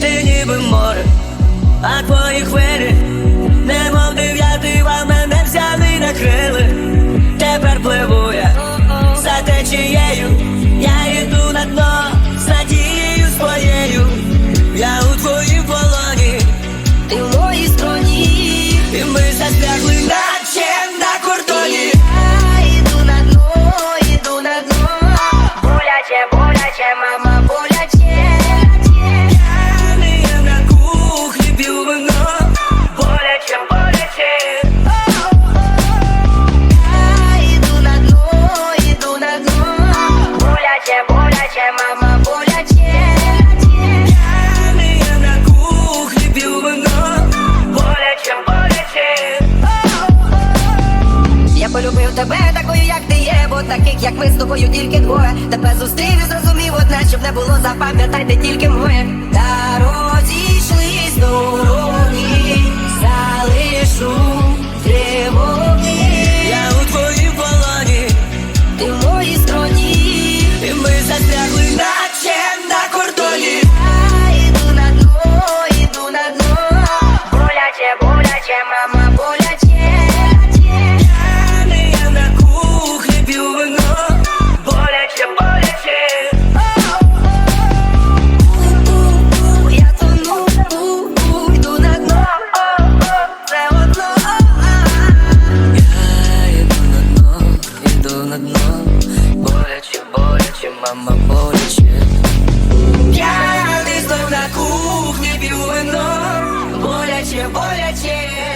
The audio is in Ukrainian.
Ти ніби море, а твої хвилі такою, як ти є, бо таких, як ми з тобою, тільки двоє. Тебе зустрів і зрозумів одне, щоб не було, запам'ятайте тільки моє. Та розійшлись дороги, залишу тривоги. Я у твоїм полоні, Ти в моїй стороні. і ми застрягли, наче на кордоні. Я йду на дно, йду на дно. Боляче, боляче, мама, боляче, боляче, мама, боляче. Я знов на кухні п'ю вино, боляче, боляче.